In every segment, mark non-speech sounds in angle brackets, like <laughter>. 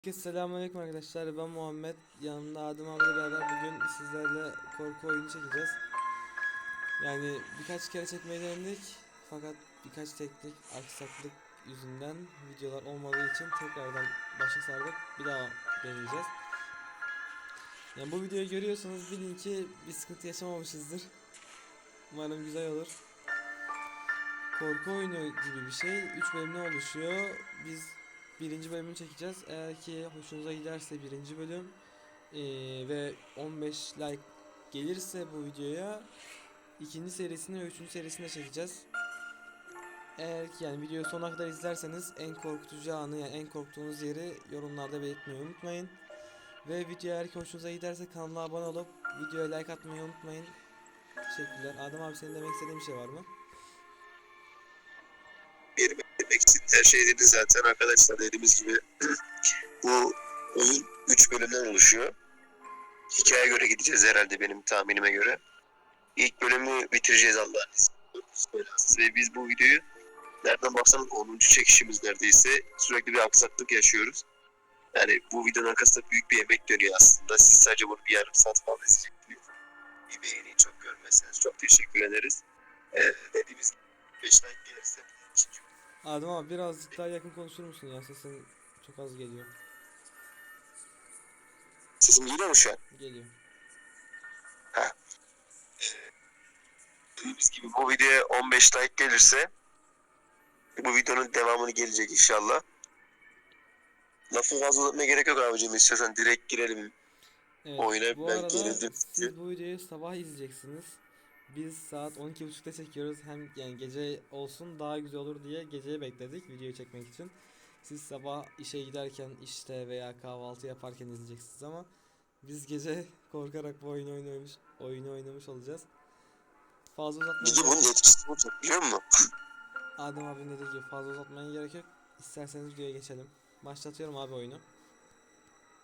Herkese selamünaleyküm arkadaşlar. Ben Muhammed. Yanımda Adem abiyle beraber bugün sizlerle korku oyunu çekeceğiz. Yani birkaç kere çekmeyi denedik. Fakat birkaç teknik aksaklık yüzünden videolar olmadığı için tekrardan başa sardık. Bir daha deneyeceğiz. Yani bu videoyu görüyorsanız bilin ki bir sıkıntı yaşamamışızdır. Umarım güzel olur. Korku oyunu gibi bir şey. 3 bölümden oluşuyor. Biz birinci bölümünü çekeceğiz. Eğer ki hoşunuza giderse birinci bölüm eee, ve 15 like gelirse bu videoya ikinci serisini ve üçüncü serisini de çekeceğiz. Eğer ki yani videoyu sonuna kadar izlerseniz en korkutucu anı yani en korktuğunuz yeri yorumlarda belirtmeyi unutmayın. Ve video eğer ki hoşunuza giderse kanala abone olup videoya like atmayı unutmayın. Teşekkürler. Adem abi senin demek istediğin bir şey var mı? bir her şey dedi zaten arkadaşlar dediğimiz gibi <clears throat> bu oyun 3 bölümden oluşuyor. Hikaye göre gideceğiz herhalde benim tahminime göre. İlk bölümü bitireceğiz Allah'ın izniyle. Ve biz bu videoyu nereden baksanız 10. çekişimiz neredeyse sürekli bir aksaklık yaşıyoruz. Yani bu videonun arkasında büyük bir emek dönüyor aslında. Siz sadece bunu bir yarım saat falan izleyeceksiniz. Bir beğeni çok görmezseniz çok teşekkür ederiz. Ee, dediğimiz gibi 5 like gelirse ikinci Adem abi birazcık daha yakın konuşur musun ya sesin çok az geliyor. Sesim geliyor mu şu an? Geliyor. Dediğimiz gibi bu videoya 15 like gelirse bu videonun devamını gelecek inşallah. Lafı fazla uzatmaya gerek yok abicim. İstiyorsan direkt girelim. Evet, Oyuna bu ben arada gerildim. siz bu videoyu sabah izleyeceksiniz. Biz saat 12.30'da çekiyoruz. Hem yani gece olsun daha güzel olur diye geceye bekledik videoyu çekmek için. Siz sabah işe giderken işte veya kahvaltı yaparken izleyeceksiniz ama biz gece <laughs> korkarak bu oyunu oynamış, oyunu oynamış olacağız. Fazla uzatmaya gerek bunun etkisi olacak biliyor musun? Adem abi dediği gibi fazla uzatmaya gerek yok. İsterseniz videoya geçelim. Başlatıyorum abi oyunu.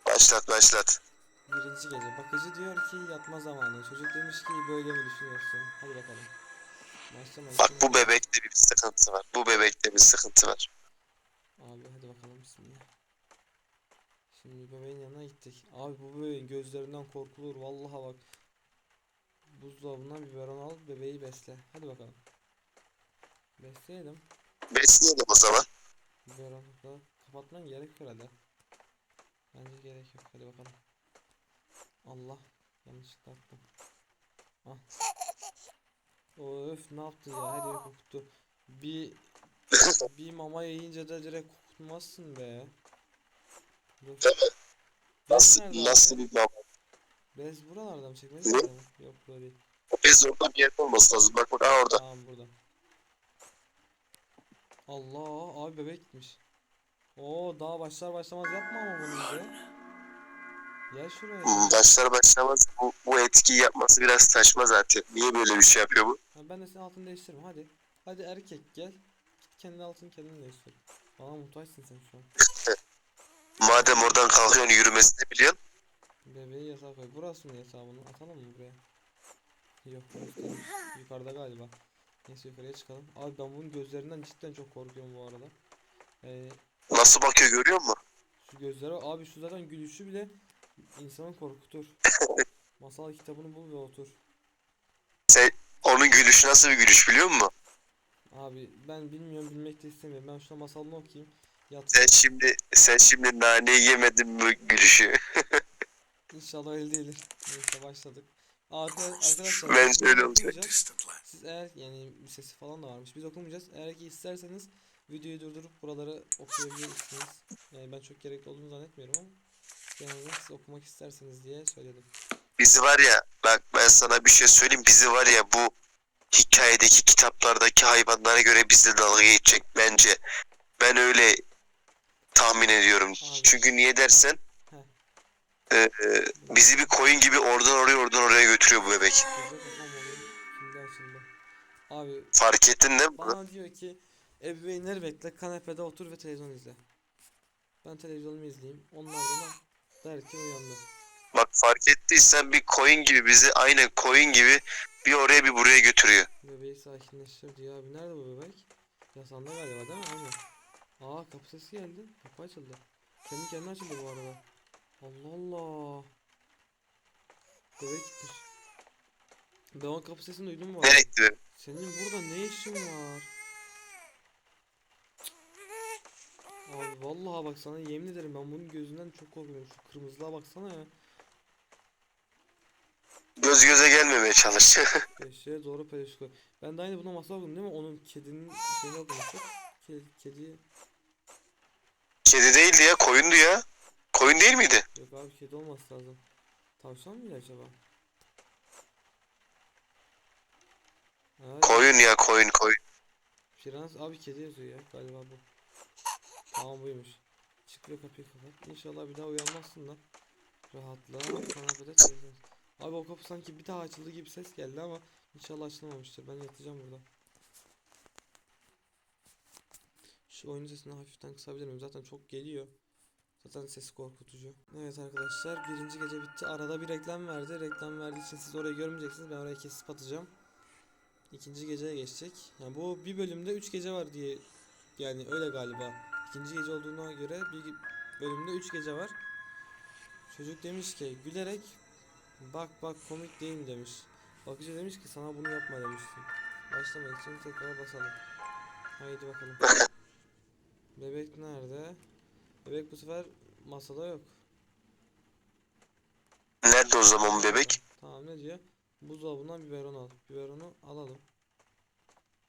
Başlat başlat. Birinci gece. Bakıcı diyor ki yatma zamanı. Çocuk demiş ki böyle mi düşünüyorsun? Hadi bakalım. Başlama. Bak bu bebekte bir sıkıntı var. Bu bebekte bir sıkıntı var. Abi hadi bakalım bismillah. Şimdi bebeğin yanına gittik. Abi bu bebeğin gözlerinden korkulur. Vallahi bak. Buzdolabından biberon al bebeği besle. Hadi bakalım. Besleyelim. Besleyelim o zaman. Biberonu kapatman gerek herhalde. Bence gerek yok. Hadi bakalım. Allah. Yanlışlıkla attım. Ah. Öf ne yaptı ya her yeri kokuttu. Bir bir mama yiyince de direkt kokutmazsın be. Dur. Değil mi? Nasıl, nasıl bir baba? Bez buralarda mı çekmez Ne? mi? Yok burada değil. Bez orada bir yerde olması lazım. Bak bak ha orada. Tamam burada. Allah abi bebek gitmiş. Oo daha başlar başlamaz yapma ama bunu bize. Gel şuraya. Hmm, Başlar başlamaz bu, bu etkiyi yapması biraz saçma zaten. Niye böyle bir şey yapıyor bu? Ha, ben de senin altını değiştiririm hadi. Hadi erkek gel. Git kendi altını kendin değiştir. Bana muhtaçsın sen şu an. <laughs> Madem oradan kalkıyorsun yürümesini biliyorsun. Bebeği yasağa koy. Burası mı yasağı bunu? Atalım mı buraya? Yok burası değil. Yukarıda galiba. Neyse yukarıya çıkalım. Abi ben bunun gözlerinden cidden çok korkuyorum bu arada. Ee, Nasıl bakıyor görüyor musun? şu gözlere abi şu zaten gülüşü bile insanı korkutur. <laughs> Masal kitabını bul ve otur. Sen, onun gülüşü nasıl bir gülüş biliyor musun? Abi ben bilmiyorum bilmek de istemiyorum. Ben şuna masalını okuyayım. Yat. Sen şimdi sen şimdi naneyi yemedin mi gülüşü? <laughs> İnşallah öyle değildir. Neyse başladık. Arka, arkadaşlar Bence biz bunu öyle olacak. Siz eğer yani bir sesi falan da varmış. Biz okumayacağız. Eğer ki isterseniz videoyu durdurup buraları okuyabilirsiniz. Yani ben çok gerekli olduğunu zannetmiyorum ama genelde siz okumak isterseniz diye söyledim. Bizi var ya bak ben sana bir şey söyleyeyim bizi var ya bu hikayedeki kitaplardaki hayvanlara göre bizle dalga geçecek bence. Ben öyle tahmin ediyorum. Abi. Çünkü niye dersen e, e, bizi bir koyun gibi oradan oraya oradan oraya götürüyor bu bebek. Abi Fark ettin değil mi bana diyor ki ebeveynleri bekle kanepede otur ve televizyon izle. Ben televizyonumu izleyeyim. Onlar da derken uyandı. Bak fark ettiysen bir koyun gibi bizi aynen koyun gibi bir oraya bir buraya götürüyor. Bebeği sakinleştir diyor abi. Nerede bu bebek? Yasanda galiba değil mi? Aynen. Aa kapı sesi geldi. Kapı açıldı. Kendi kendine açıldı bu arada. Allah Allah. Bebek gitmiş. Ben o kapı sesini duydum mu? Nereye gitti? Senin burada ne işin var? Abi vallahi bak sana yemin ederim ben bunun gözünden çok korkuyorum. Şu kırmızılığa baksana ya. Göz göze gelmemeye çalış. <laughs> Eşeğe doğru peleşko. Ben de aynı buna masal okudum değil mi? Onun kedinin şeyini okumuştuk. Kedi, kedi Kedi değildi ya koyundu ya. Koyun değil miydi? yok abi kedi olması lazım. Tavşan mıydı acaba? Ha, Koyun ya koyun koyun. Prens abi kedi yazıyor ya galiba bu. Tamam buymuş. Çık ve kapıyı kapat. İnşallah bir daha uyanmazsın da. Rahatla. Kanapede televizyon. Abi o kapı sanki bir daha açıldı gibi ses geldi ama inşallah açılmamıştır. Ben yatacağım burada. Şu oyunun sesini hafiften kısabilir miyim? Zaten çok geliyor. Zaten sesi korkutucu. Evet arkadaşlar birinci gece bitti. Arada bir reklam verdi. Reklam verdiği için siz orayı görmeyeceksiniz. Ben orayı kesip atacağım. İkinci geceye geçecek. Yani bu bir bölümde 3 gece var diye yani öyle galiba. İkinci gece olduğuna göre bir bölümde 3 gece var. Çocuk demiş ki gülerek bak bak komik değil mi demiş. Bakıcı demiş ki sana bunu yapma demiştim. Başlamak için tekrar basalım. Haydi bakalım. Bebek nerede? Bebek bu sefer masada yok. Nerede o zaman bebek? Tamam ne diyor? Buzdolabından biberon al. Biberonu alalım.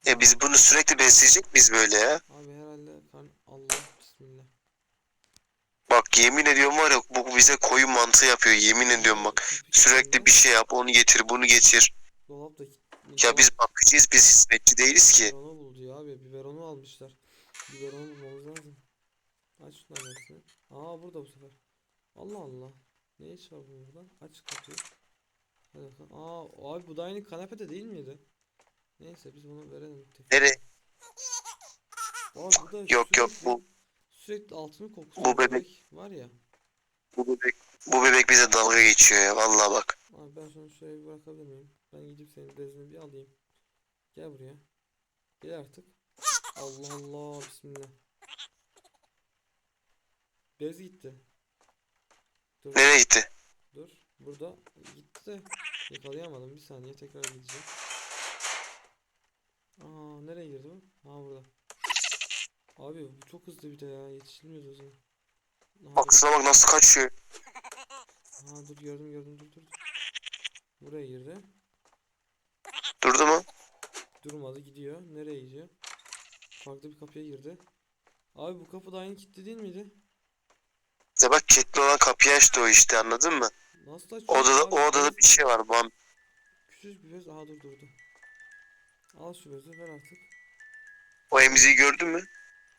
E biz bunu sürekli besleyecek miyiz böyle ya? Abi herhalde kan Allah bismillah. Bak yemin ediyorum var ya bu bize koyun mantığı yapıyor yemin ediyorum bak. Sürekli bir şey yap onu getir bunu getir. Dolap da Ya biz bakıcıyız biz hizmetçi değiliz ki. Biberonu buldu ya abi. Biberonu almışlar. Biberonu bulmamız lazım. Aç şunların hepsini. Aa burada bu sefer. Allah Allah. Ne iş var bunun burada? Aç kapıyı. Hadi bakalım. Aa abi bu da aynı kanepede değil miydi? Neyse biz bunu verelim. Nereye? Abi bu Yok yok sürekli- bu Sürekli altının kokusu. bu bebek- var ya. bu bebek bu bebek bize dalga geçiyor ya vallahi bak. Abi ben şunu şuraya bir bırakabilir miyim? Ben gidip senin bezini bir alayım. Gel buraya. Gel artık. Allah Allah bismillah. Bez gitti. Dur Nereye gitti? dur. Burada gitti de yakalayamadım. Bir saniye tekrar gideceğim. Aa nereye girdi bu? Ha burada. Abi bu çok hızlı bir de ya yetişilmiyoruz o zaman. Aha, dur. Baksana bak nasıl kaçıyor. Ha dur gördüm gördüm dur dur. Buraya girdi. Durdu mu? Durmadı gidiyor. Nereye gidiyor? Farklı bir kapıya girdi. Abi bu kapı da aynı kilitli değil miydi? İşte bak kilitli olan kapıyı açtı o işte anladın mı? Nasıl açıyor? Odada, Abi, o odada bir şey var. Bam. Küçücük bir bez. Aha dur durdu. Al şu bezi ver artık. O emziği gördün mü?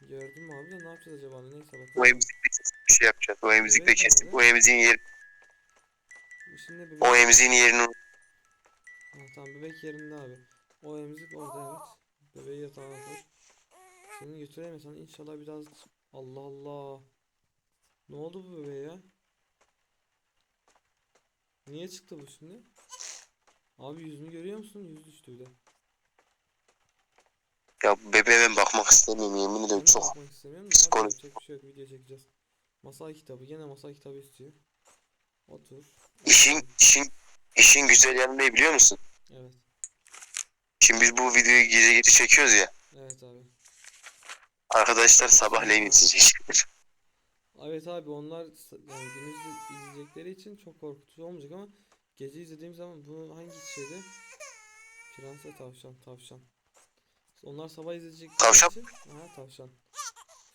Gördün mü abi de ne yapacağız acaba? Neyse O bakalım. emzikle kesip bir şey yapacağız. O emzikle Bebek kesip o emziğin yeri, Şimdi bebek... o emziğin yerini Ha, tamam bebek yerinde abi. O emzik orada evet. Bebeği yatağına koy. Seni götüremesen inşallah biraz... Allah Allah. Ne oldu bu bebeğe ya? Niye çıktı bu şimdi? Abi yüzünü görüyor musun? Yüz düştü bir de. Ya bebeğe ben bakmak istemiyorum yemin ederim çok. bakmak istemiyorum yapacak bir şey yok video çekeceğiz. Masal kitabı gene masal kitabı istiyor. Otur. İşin işin işin güzel yanı ne biliyor musun? Evet. Şimdi biz bu videoyu gece gece çekiyoruz ya. Evet abi. Arkadaşlar sabahleyin izleyecek. Evet abi onlar yani gündüz iz- izleyecekleri için çok korkutucu olmayacak ama gece izlediğim zaman bu hangi şeydi? Prens ve tavşan, tavşan. Onlar sabah izleyecekleri Tavşan? için, ha tavşan.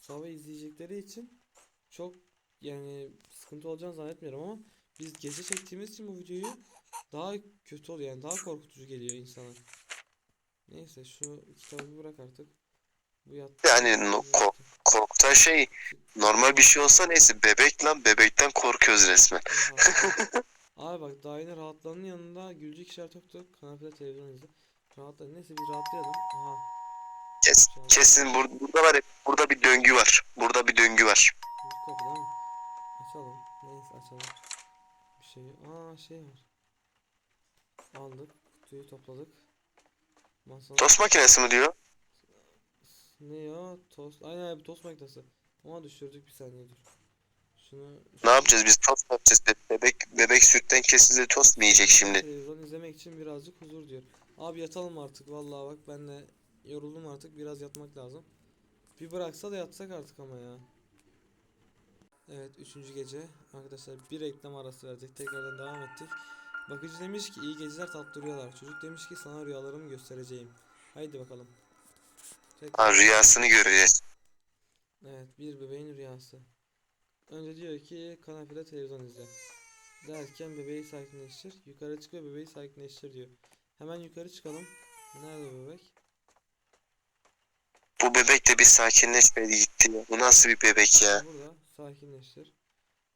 Sabah izleyecekleri için çok yani sıkıntı olacağını zannetmiyorum ama biz gece çektiğimiz için bu videoyu daha kötü oluyor yani daha korkutucu geliyor insana. Neyse şu kitabı bırak artık. Bu yattı. Yani no- bu ko- yattı. Korkutan şey normal bir şey olsa neyse bebek lan bebekten korkuyoruz resmen. <laughs> Abi bak daha yine rahatlanın yanında gülcük işareti yoktu. Kanepede televizyon izle. Rahatla. Neyse bir rahatlayalım. Aha. Kes, kesin bur- burada var burada bir döngü var. Burada bir döngü var. Bu kapı değil mi? Açalım. Neyse açalım. Bir şey. Aa şey var. Aldık. Kutuyu topladık. Masanın... Tost makinesi mi diyor? Ne ya? Tost. Aynen abi tost makinesi. Ama düşürdük bir saniye dur. Şunu Ne yapacağız biz tost mu yapacağız? Be- Bebek, bebek sütten kesildi tost mu yiyecek şimdi? Televizyon izlemek için birazcık huzur diyor. Abi yatalım artık vallahi bak ben de yoruldum artık biraz yatmak lazım. Bir bıraksa da yatsak artık ama ya. Evet üçüncü gece arkadaşlar bir reklam arası verdik tekrardan devam ettik. Bakıcı demiş ki iyi geceler tatlı rüyalar. Çocuk demiş ki sana rüyalarımı göstereceğim. Haydi bakalım. Tekrar- Ha, rüyasını göreceğiz. Evet bir bebeğin rüyası. Önce diyor ki kanepede televizyon izle. Derken bebeği sakinleştir. Yukarı çık ve bebeği sakinleştir diyor. Hemen yukarı çıkalım. Nerede bebek? Bu bebek de bir sakinleşmedi gitti ya. Bu nasıl bir bebek ya? Burada sakinleştir.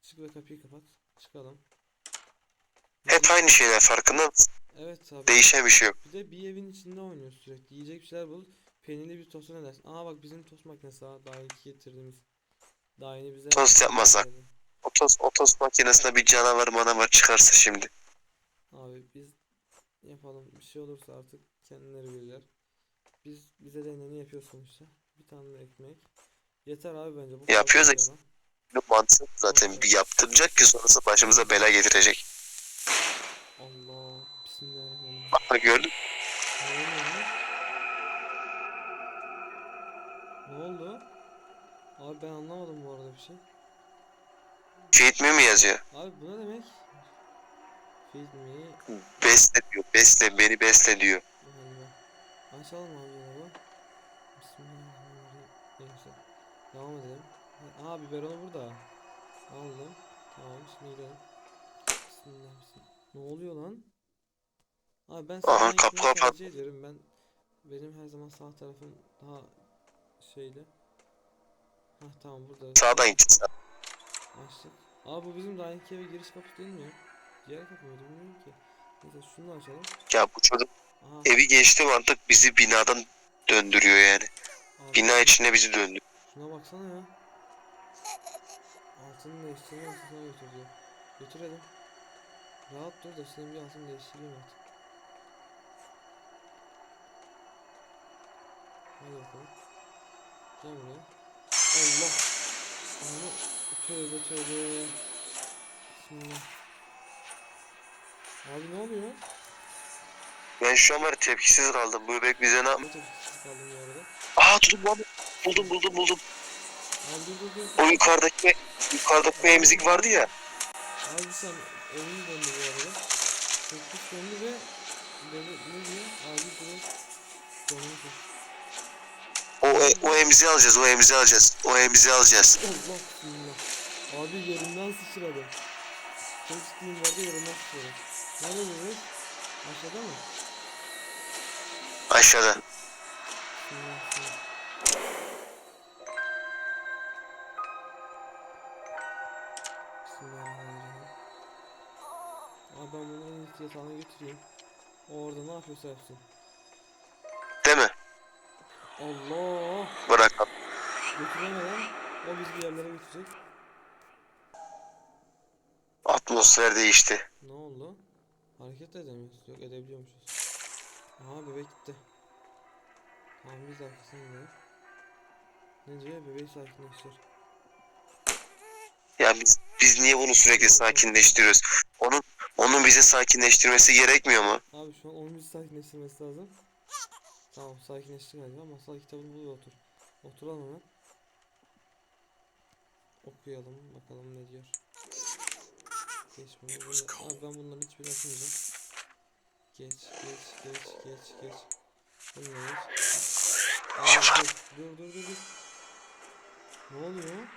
Çık ve kapıyı kapat. Çıkalım. Hep aynı şeyler farkında mısın? Evet abi. Değişen bir şey yok. Bir de bir evin içinde oynuyor sürekli. Yiyecek bir şeyler bul. Peynirli bir tost ne dersin? Aa bak bizim tost makinesi ha. Daha iki getirdiğimiz. Daha yeni bize Tost yapmasak. geldi. O tost, o tost makinesinde bir canavar manavar çıkarsa şimdi. Abi biz yapalım. Bir şey olursa artık kendileri bilirler. Biz bize deneni yapıyor sonuçta. Bir tane ekmek. Yeter abi bence. Bu Yapıyoruz. Bu mantık zaten bir yaptıracak ki sonrası başımıza bela getirecek. Allah. Bismillahirrahmanirrahim. Bak gördün? Ne oldu? Abi ben anlamadım bu arada bir şey. Feed mi yazıyor? Abi bu ne demek? Feed me. Besle diyor. Besle beni besle diyor. Galiba. Açalım abi bu. Bismillahirrahmanirrahim. Neyse. Devam edelim. Aa biberonu burada. Aldım. Tamam şimdi gidelim. Bismillah bismillah. Ne oluyor lan? Abi ben Aha, kapı kapat. tercih. Ben benim her zaman sağ tarafım daha şeyli. Hah tamam burada. Sağdan git. Açtık. Aa bu bizim daha ilk eve giriş kapısı değil mi? Diğer kapı mıydı bilmiyorum ki. Neyse şunu da açalım. Ya bu çocuk Aha. evi geçti mi artık bizi binadan döndürüyor yani. abi. Bina içine bizi döndü. Şuna baksana ya. Altını değiştirme altına götür diyor. Götürelim. Rahat dur da senin bir altını değiştireyim artık. Hadi bakalım. Gel buraya. Allah. Tövbe tövbe. Bismillah. Abi ne oluyor? Ben şu an var tepkisiz kaldım. Bu bebek bize ne Ne tepkisiz kaldım bu arada. Aa buldum buldum. Buldum buldum buldum. Abi dur dur dur. O yukarıdaki yukarıdaki emzik vardı ya. Abi sen evini döndü bu arada. Teknik döndü ve dedi, ne diyor? Acil direkt dönüyor. O, e- o emziği alacağız. O emziği alacağız. O emziği alacağız. Allah bismillah. Abi yerinden sıçradı. Çok ciddiyim vardı yerinden sıçradı. Nerede bebek? Aşağıda mı? Aşağıda. Bismillah. bismillah. Bismillahirrahmanirrahim. Abi ben iyisi yatağına götüreyim. O orada ne yapıyorsa yapsın. Allah! Bırak. Götüremeden o bizi bir yerlere götürecek. Atmosfer değişti. Ne oldu? Hareket de edemiyoruz. Yok edebiliyormuşuz. Aha bebek gitti. Tamam biz arkasına gidelim. Ne diyor? Bebeği sakinleştir. Ya biz, biz niye bunu sürekli sakinleştiriyoruz? Onun onun bizi sakinleştirmesi gerekmiyor mu? Abi şu an onun bizi sakinleştirmesi lazım. Tamam sakinleşti galiba. Masal kitabını bul ve otur. Oturalım hemen. Okuyalım bakalım ne diyor. Geç bunu. bunu- Abi ben bunların hiçbirini okumayacağım. Geç geç geç geç geç. Da geç. Aa, dur, dur dur dur dur. Ne oluyor?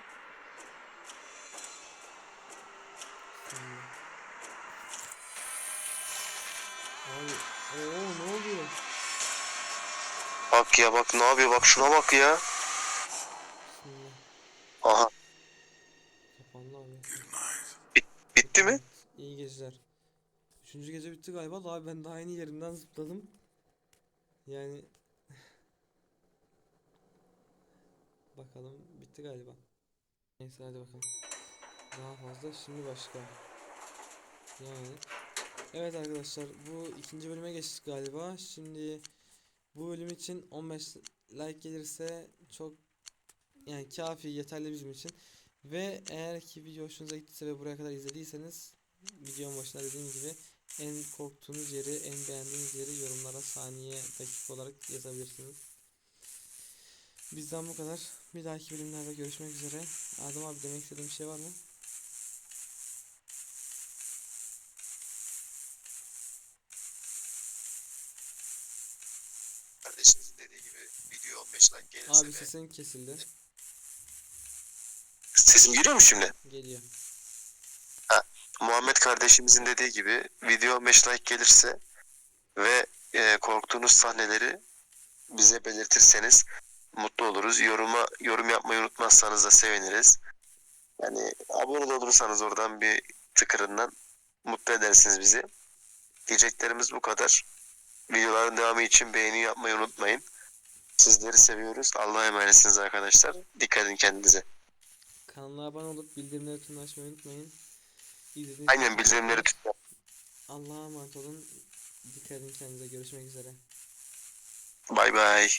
Abi ooo ne oluyor? Bak ya bak ne yapıyor bak şuna bak ya. Aha Kapandı abi. bitti mi? İyi geceler. Üçüncü gece bitti galiba. Daha ben daha yeni yerimden zıpladım. Yani <laughs> bakalım bitti galiba. Neyse hadi bakalım. Daha fazla şimdi başka. Yani evet arkadaşlar bu ikinci bölüme geçtik galiba. Şimdi bu bölüm için 15 like gelirse çok yani kafi yeterli bizim için. Ve eğer ki video hoşunuza gittiyse ve buraya kadar izlediyseniz videonun başında dediğim gibi en korktuğunuz yeri, en beğendiğiniz yeri yorumlara saniye, dakika olarak yazabilirsiniz. Bizden bu kadar. Bir dahaki bölümlerde görüşmek üzere. Adem abi demek istediğin bir şey var mı? Abi sesin kesildi. Sesim geliyor mu şimdi? Geliyor. Muhammed kardeşimizin dediği gibi video 15 like gelirse ve e, korktuğunuz sahneleri bize belirtirseniz mutlu oluruz. Yoruma yorum yapmayı unutmazsanız da seviniriz. Yani abone de olursanız oradan bir tıkırından mutlu edersiniz bizi. Diyeceklerimiz bu kadar. Videoların devamı için beğeni yapmayı unutmayın. Sizleri seviyoruz. Allah'a emanetsiniz arkadaşlar. Dikkat edin kendinize. Kanala abone olup bildirimleri tüm açmayı unutmayın. İzlediğiniz Aynen bildirimleri tutun. Allah'a emanet olun. Dikkat edin kendinize. Görüşmek üzere. Bay bay.